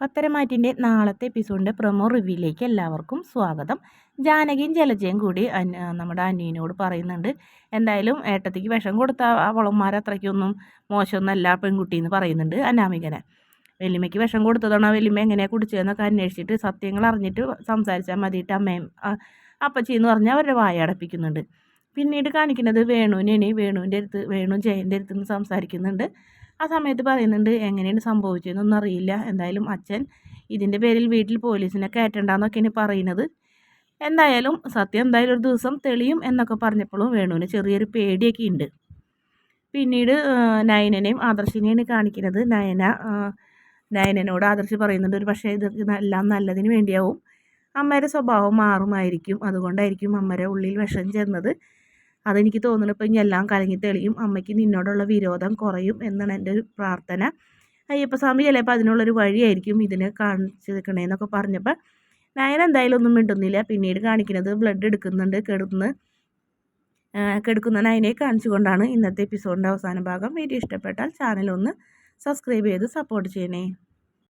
പത്തരമാറ്റിന്റെ നാളത്തെ എപ്പിസോഡിന്റെ പ്രൊമോ റിവ്യൂയിലേക്ക് എല്ലാവർക്കും സ്വാഗതം. ജാനകിയും ജലജയും കൂടി നമ്മുടെ അനിയനോട് പറയുന്നുണ്ട് എന്തായാലും ഏട്ടത്തിക്ക് വിഷം കൊടുത്ത അവളന്മാർ അത്രയ്ക്കൊന്നും മോശമൊന്നല്ല പെൺകുട്ടി എന്ന് പറയുന്നുണ്ട് അനാമികനെ. വലിയമ്മയ്ക്ക് വിഷം കൊടുത്തതാണോ? വലിയമ്മ എങ്ങനെയാണ് കുടിച്ചതെന്നൊക്കെ അന്വേഷിച്ചിട്ട് സത്യങ്ങൾ അറിഞ്ഞിട്ട് സംസാരിച്ചാൽ മതിയിട്ട് അമ്മയും അപ്പച്ചി എന്ന് പറഞ്ഞാൽ അവരുടെ വായ അടപ്പിക്കുന്നുണ്ട്. പിന്നീട് കാണിക്കുന്നത് വേണുവിനെ വേണുവിന്റെ അടുത്ത് വേണു ജയന്റെ അടുത്ത് നിന്ന് സംസാരിക്കുന്നുണ്ട്. ആ സമയത്ത് പറയുന്നുണ്ട് എങ്ങനെയാണ് സംഭവിച്ചതെന്നൊന്നും അറിയില്ല. എന്തായാലും അച്ഛൻ ഇതിന്റെ പേരിൽ വീട്ടിൽ പോലീസിനെ കയറ്റണ്ടെന്നൊക്കെയാണ് പറയുന്നത്. എന്തായാലും സത്യം എന്തായാലും ഒരു ദിവസം തെളിയും എന്നൊക്കെ പറഞ്ഞപ്പോഴും വേണുവിന് ചെറിയൊരു പേടിയൊക്കെ ഉണ്ട് പിന്നീട് നയനനെയും ആദർശിനെയാണ് കാണിക്കുന്നത്. നയന നയനനോട് ആദർശ് പറയുന്നുണ്ട് ഒരു പക്ഷേ ഇത് എല്ലാം നല്ലതിന് വേണ്ടിയാവും. അമ്മയുടെ സ്വഭാവം മാറുമായിരിക്കും. അതുകൊണ്ടായിരിക്കും അമ്മയുടെ ഉള്ളിൽ വിഷം ചെന്നത്. അതെനിക്ക് തോന്നുന്നു. ഇപ്പം ഇനി എല്ലാം കലങ്ങി തെളിയും. അമ്മയ്ക്ക് നിന്നോടുള്ള വിരോധം കുറയും എന്നാണ് എന്റെ ഒരു പ്രാർത്ഥന. അയ്യപ്പസ്വാമി ചിലപ്പോൾ അതിനുള്ളൊരു വഴിയായിരിക്കും ഇതിനെ കാണിച്ചു നിൽക്കണേന്നൊക്കെ പറഞ്ഞപ്പോൾ നയൻ എന്തായാലും ഒന്നും മിണ്ടുന്നില്ല. പിന്നീട് കാണിക്കുന്നത് ബ്ലഡ് എടുക്കുന്നുണ്ട് കെടുന്ന് കെടുക്കുന്ന നയനെ കാണിച്ചുകൊണ്ടാണ് ഇന്നത്തെ എപ്പിസോഡിന്റെ അവസാന ഭാഗം. വീഡിയോ ഇഷ്ടപ്പെട്ടാൽ ചാനൽ ഒന്ന് സബ്സ്ക്രൈബ് ചെയ്ത് സപ്പോർട്ട് ചെയ്യണേ.